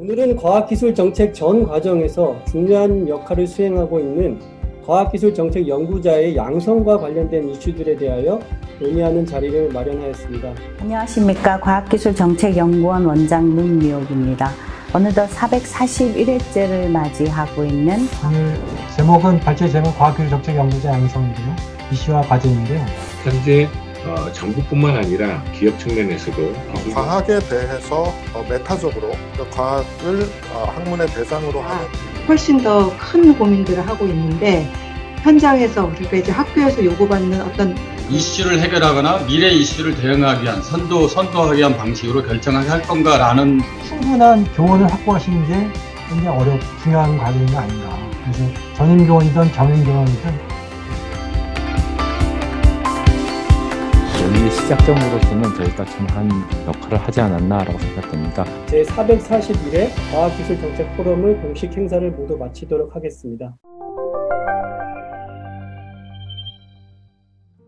오늘은 과학기술 정책 전 과정에서 중요한 역할을 수행하고 있는 과학기술 정책 연구자의 양성과 관련된 이슈들에 대하여 논의하는 자리를 마련하였습니다. 안녕하십니까. 과학기술 정책연구원 원장 문미옥입니다. 어느덧 441회째를 맞이하고 있는 오늘 제목은 발제 제목 과학기술 정책 연구자 양성이고요. 이슈와 과제인데요. 현재 어, 정부뿐만 아니라 기업 측면에서도 기술 과학에 대해서 어, 메타적으로 그 과학을 어, 학문의 대상으로 하는 훨씬 더 큰 고민들을 하고 있는데 현장에서 우리가 이제 학교에서 요구받는 어떤 이슈를 해결하거나 미래 이슈를 대응하기 위한 선도 선도하기 위한 방식으로 결정하게 할 건가라는 충분한 교원을 확보하시는 게 굉장히 어렵 중요한 과제인 거 아닌가. 그래서 전임 교원이든 경임 교원이든 논의 시작점으로서는 저희가 참한 역할을 하지 않았나라고 생각됩니다. 제 441회 과학기술정책 포럼을 공식 행사를 모두 마치도록 하겠습니다.